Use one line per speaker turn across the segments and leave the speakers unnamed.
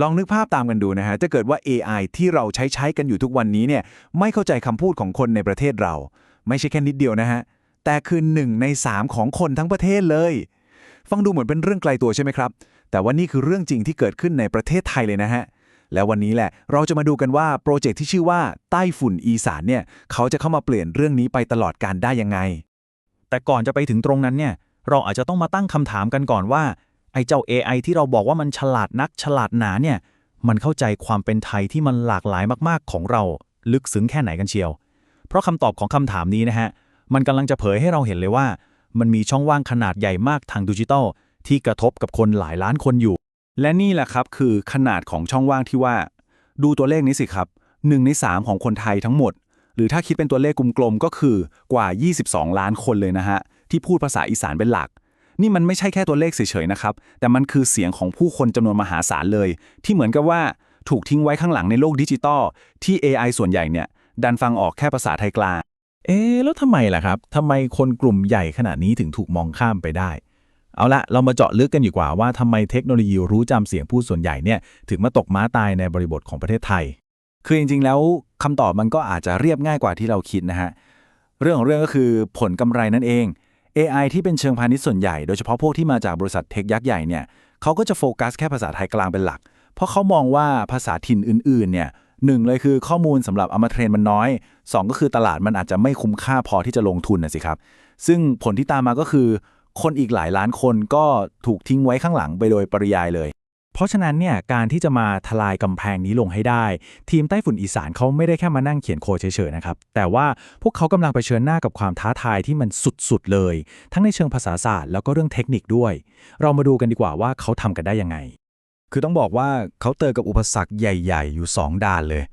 ลองนึกภาพตามกันดูนะฮะ จะเกิดว่า AI ที่เราใช้ใช้กันอยู่ทุกวันนี้เนี่ย ไม่เข้าใจคำพูดของคนในประเทศเรา ไม่ใช่แค่นิดเดียวนะฮะ แต่คือหนึ่งใน3ของคนทั้งประเทศเลย ฟังดูเหมือนเป็นเรื่องไกลตัวใช่ไหมครับ แต่ว่านี่คือเรื่องจริงที่เกิดขึ้นในประเทศไทยเลยนะฮะ แล้ววันนี้แหละ เราจะมาดูกันว่าโปรเจกต์ที่ชื่อว่าใต้ฝุ่นอีสานเนี่ย เขาจะเข้ามาเปลี่ยนเรื่องนี้ไปตลอดการได้ยังไง
แต่ก่อนจะไปถึงตรงนั้นเนี่ย เราอาจจะต้องมาตั้งคำถามกันก่อนว่า ไอ้เจ้า AI ที่เราบอกว่ามันฉลาดนักฉลาดหนาเนี่ย มันเข้าใจความเป็นไทยที่มันหลากหลายมากๆของเรา ลึกซึ้งแค่ไหนกันเชียว เพราะคำตอบของคำถามนี้นะฮะ มันกำลังจะเผยให้เราเห็นเลยว่า มันมีช่องว่างขนาดใหญ่มากทางดิจิทัลที่กระทบกับคนหลายล้านคนอยู่
และนี่แหละครับคือขนาดของช่องว่างที่ว่า ดูตัวเลขนี้สิครับ1ใน3 ของคนไทยทั้งหมด หรือถ้าคิดเป็นตัวเลขกลมๆก็คือกว่า 22 ล้านคนเลยนะฮะที่พูดภาษาอีสานเป็นหลัก นี่มันไม่ใช่แค่ตัวเลขเฉยๆนะครับ แต่มันคือเสียงของผู้คนจำนวนมหาศาลเลย ที่เหมือนกับว่าถูกทิ้งไว้ข้างหลังในโลกดิจิตอลที่ AI ส่วนใหญ่เนี่ย ดันฟังออกแค่ภาษาไทยกลาง
เอ๊ะแล้วทำไมล่ะครับทำไมคนกลุ่มใหญ่ขนาดนี้ถึงถูกมองข้ามไปได้ เอาละเรามาเจาะลึกกันดีกว่าว่าทำไมเทคโนโลยีรู้จำเสียงผู้ส่วนใหญ่เนี่ยถึงมาตกม้าตายในบริบทของประเทศไทย
คือจริงๆ แล้วคำตอบมันก็อาจจะเรียบง่ายกว่าที่เราคิดนะฮะเรื่องของเรื่องก็คือผลกำไรนั่นเอง AI ที่เป็นเชิงพาณิชย์ส่วนใหญ่ โดยเฉพาะพวกที่มาจากบริษัทเทคยักษ์ใหญ่เนี่ยเขาก็จะโฟกัสแค่ภาษาไทยกลางเป็นหลัก เพราะเขามองว่าภาษาถิ่นอื่นๆเนี่ยหนึ่งเลยคือข้อมูลสำหรับเอามาเทรนมันน้อยสองก็คือตลาดมันอาจจะไม่คุ้มค่าพอที่จะลงทุนนะสิครับ ซึ่งผลที่ตามมาก็คือ คนอีกหลายล้านคนก็ถูกทิ้งไว้ข้างหลังไปโดยปริยายเลย
เพราะฉะนั้นเนี่ยการที่จะมาทลายกำแพงนี้ลงให้ได้ ทีมใต้ฝุ่นอีสานเขาไม่ได้แค่มานั่งเขียนโคเฉยๆนะครับ แต่ว่าพวกเขากำลังไปเชิญหน้ากับความท้าทายที่มันสุดๆเลย ทั้งในเชิงภาษาศาสตร์แล้วก็เรื่องเทคนิคด้วย เรามาดูกันดีกว่าว่าเขาทำกันได้ยังไง
คือต้องบอกว่าเขาเจอกับอุปสรรคใหญ่ ๆ อยู่ 2 ด่านเลย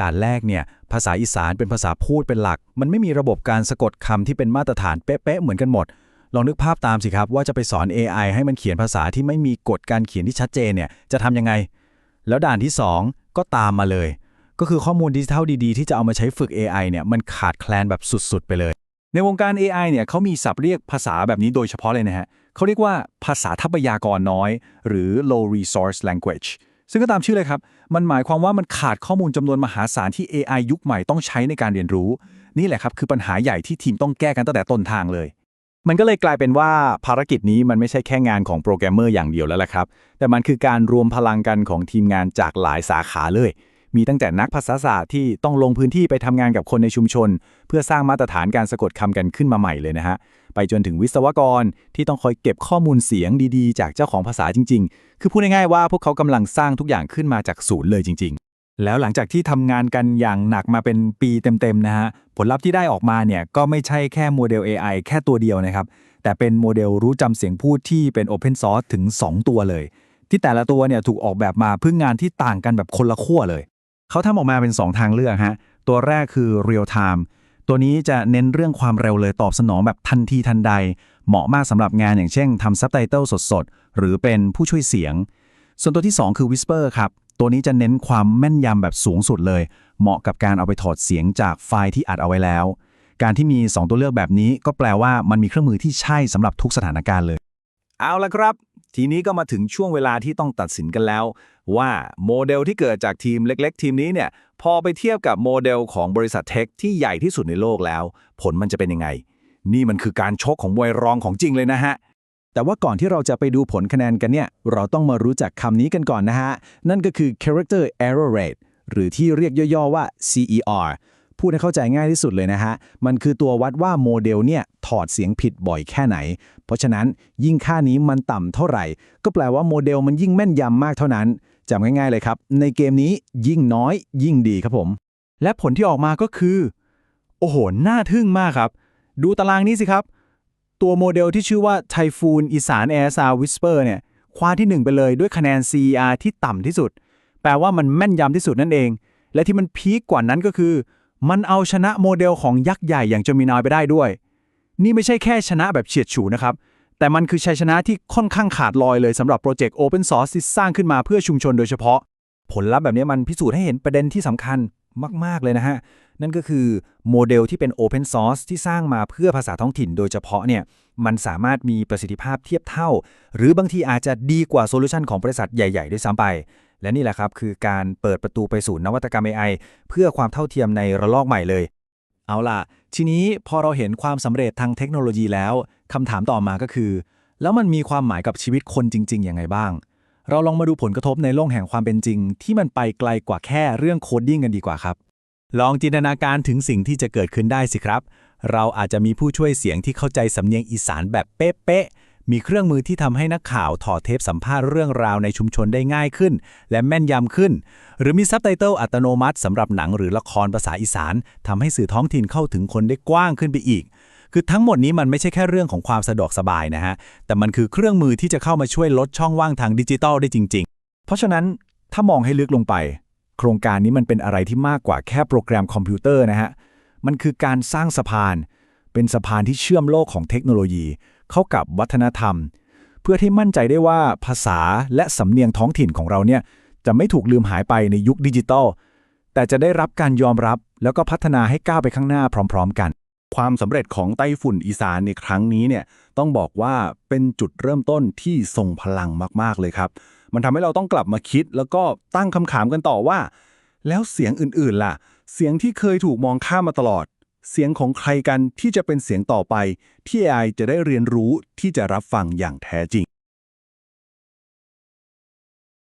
ด่านแรกเนี่ยภาษาอีสานเป็นภาษาพูดเป็นหลัก มันไม่มีระบบการสะกดคำที่เป็นมาตรฐานเป๊ะๆเหมือนกันหมด ลองนึกภาพตามสิครับว่าจะไปสอน AI ให้มันเขียนภาษาที่ไม่มีกฎการเขียนที่ชัดเจนเนี่ยจะทำยังไง แล้วด่านที่ 2 ก็ตามมาเลย ก็คือข้อมูลดิจิทัลดีๆ ที่จะเอามาใช้ฝึก AI เนี่ยมันขาดแคลนแบบสุดๆ ไปเลย
ในวงการ AI เนี่ยเขามีศัพท์เรียกภาษาแบบนี้โดยเฉพาะเลยนะฮะเขาเรียกว่าภาษาทรัพยากรน้อย หรือ low resource language ซึ่งก็ตามชื่อเลยครับ มันหมายความว่ามันขาดข้อมูลจำนวนมหาศาลที่ AI ยุคใหม่ต้องใช้ในการเรียนรู้ นี่แหละครับคือปัญหาใหญ่ที่ทีมต้องแก้กันตั้งแต่ต้นทางเลย
มันก็เลยกลายเป็นว่าภารกิจนี้มันไม่ใช่แค่งานของโปรแกรมเมอร์อย่างเดียวแล้วล่ะครับ แต่มันคือการรวมพลังกันของทีมงานจากหลายสาขาเลย มีตั้งแต่นักภาษาศาสตร์ที่ต้องลงพื้นที่ไปทำงานกับคนในชุมชน เพื่อสร้างมาตรฐานการสะกดคำกันขึ้นมาใหม่เลยนะฮะ ไปจนถึงวิศวกรที่ต้องคอยเก็บข้อมูลเสียงดีๆ จากเจ้าของภาษาจริง ๆ คือพูดง่ายๆว่าพวกเขากำลังสร้างทุกอย่างขึ้นมาจากศูนย์เลยจริงๆ แล้วหลังจากที่ทำงานกันอย่างหนักมาเป็นปีเต็มๆนะฮะผลลัพธ์ที่ได้ออกมาเนี่ยก็ไม่ใช่แค่โมเดล AI แค่ตัวเดียวนะครับ แต่เป็นโมเดลรู้จำเสียงพูดที่เป็น Open Source ถึง 2 ตัวเลย ที่แต่ละตัวเนี่ยถูกออกแบบมาเพื่องานที่ต่างกันแบบคนละขั้วเลย เขาทำออกมาเป็น 2 ทางเลือกฮะตัวแรกคือ Real Time ตัวนี้จะเน้นเรื่องความเร็วเลยตอบสนองแบบทันทีทันใด เหมาะมากสำหรับงานอย่างเช่นทำซับไตเติลสดๆ หรือเป็นผู้ช่วยเสียง ส่วนตัวที่ 2 คือ Whisper ครับ ตัวนี้จะเน้นความแม่นยำแบบสูงสุดเลย เหมาะกับการเอาไปถอดเสียงจากไฟล์ที่อัดเอาไว้แล้ว การที่มี 2 ตัวเลือกแบบนี้ ก็แปลว่ามันมีเครื่องมือที่ใช่สำหรับทุกสถานการณ์เลย
เอาละครับ ทีนี้ก็มาถึงช่วงเวลาที่ต้องตัดสินกันแล้ว ว่าโมเดลที่เกิดจากทีมเล็ก ๆ ทีมนี้เนี่ยพอไปเทียบกับโมเดลของบริษัทเทคที่ใหญ่ที่สุดในโลกแล้ว ผลมันจะเป็นยังไง นี่มันคือการชกของมวยรองของจริงเลยนะฮะ
แต่ว่าก่อนที่เราจะไปดูผลคะแนนกันเนี่ย เราต้องมารู้จักคำนี้กันก่อนนะฮะ นั่นก็คือ character error rate หรือที่เรียกย่อๆว่า CER พูดให้เข้าใจง่ายที่สุดเลยนะฮะ มันคือตัววัดว่าโมเดลเนี่ย ถอดเสียงผิดบ่อยแค่ไหน เพราะฉะนั้นยิ่งค่านี้มันต่ำเท่าไหร่ ก็แปลว่าโมเดลมันยิ่งแม่นยำมากเท่านั้นจำง่ายๆเลยครับ ในเกมนี้ยิ่งน้อยยิ่งดีครับผม
และผลที่ออกมาก็คือ โอ้โห น่าทึ่งมากครับ ดูตารางนี้สิครับ ตัวโมเดลที่ชื่อว่า Typhoon อีสาน Air Sound Whisper เนี่ยคว้าที่ 1 ไปเลยด้วยคะแนน CER ที่ต่ำที่สุด แปลว่ามันแม่นยำที่สุดนั่นเอง และที่มันพีคกว่านั้นก็คือ มันเอาชนะโมเดลของยักษ์ใหญ่อย่าง Gemini ไปได้ด้วย นี่ไม่ใช่แค่ชนะแบบเฉียดฉูนะครับ แต่มันคือชัยชนะที่ค่อนข้างขาดลอยเลยสำหรับโปรเจกต์ Open Source ที่สร้างขึ้นมาเพื่อชุมชนโดยเฉพาะ
ผลลัพธ์แบบนี้มันพิสูจน์ให้เห็นประเด็นที่สำคัญมาก ๆ เลยนะฮะ นั่นก็คือโมเดลที่เป็น Open Source ที่สร้างมาเพื่อภาษาท้องถิ่นโดยเฉพาะเนี่ยมันสามารถมีประสิทธิภาพเทียบเท่า หรือบางทีอาจจะดีกว่าโซลูชันของบริษัทใหญ่ ๆ ด้วยซ้ำไป และนี่แหละครับคือการเปิดประตูไปสู่นวัตกรรม AI เพื่อความเท่าเทียมในระลอกใหม่เลย
เอาล่ะ ทีนี้พอเราเห็นความสำเร็จทางเทคโนโลยีแล้วคำถามต่อมาก็คือ แล้วมันมีความหมายกับชีวิตคนจริงๆยังไงบ้างเราลองมาดูผลกระทบในโลกแห่งความเป็นจริง ที่มันไปไกลกว่าแค่เรื่องโคดดิ้งกันดีกว่าครับ
ลองจินตนาการถึงสิ่งที่จะเกิดขึ้นได้สิครับ เราอาจจะมีผู้ช่วยเสียงที่เข้าใจสำเนียงอีสานแบบเป๊ะๆ มีเครื่องมือที่ทำให้นักข่าวถอดเทปสัมภาษณ์เรื่องราวในชุมชนได้ง่ายขึ้น และแม่นยำขึ้น หรือมีซับไตเติลอัตโนมัติสำหรับหนังหรือละครภาษาอีสานทำให้สื่อท้องถิ่นเข้าถึงคนได้กว้างขึ้นไปอีก คือทั้งหมดนี้มันไม่ใช่แค่เรื่องของความสะดวกสบายนะฮะ แต่มันคือเครื่องมือที่จะเข้ามาช่วยลดช่องว่างทางดิจิทัลได้จริง ๆ
เพราะฉะนั้นถ้ามองให้ลึกลงไป โครงการนี้มันเป็นอะไรที่มากกว่าแค่โปรแกรมคอมพิวเตอร์นะฮะ มันคือการสร้างสะพาน เป็นสะพานที่เชื่อมโลกของเทคโนโลยี เข้ากับวัฒนธรรม เพื่อที่มั่นใจได้ว่าภาษาและสำเนียงท้องถิ่นของเราเนี่ยจะไม่ถูกลืมหายไปในยุคดิจิทัลแต่จะได้รับการยอมรับแล้วก็พัฒนาให้ก้าวไปข้างหน้าพร้อม ๆ กัน
ความสำเร็จของไต้ฝุ่นอีสานในครั้งนี้เนี่ยต้องบอกว่าเป็นจุดเริ่มต้นที่ทรงพลังมากๆเลยครับ มันทำให้เราต้องกลับมาคิด แล้วก็ตั้งคำถามกันต่อว่า แล้วเสียงอื่นๆล่ะ เสียงที่เคยถูกมองข้ามมาตลอด เสียงของใครกันที่จะเป็นเสียงต่อไป ที่ AI จะได้เรียนรู้ที่จะรับฟังอย่างแท้จริง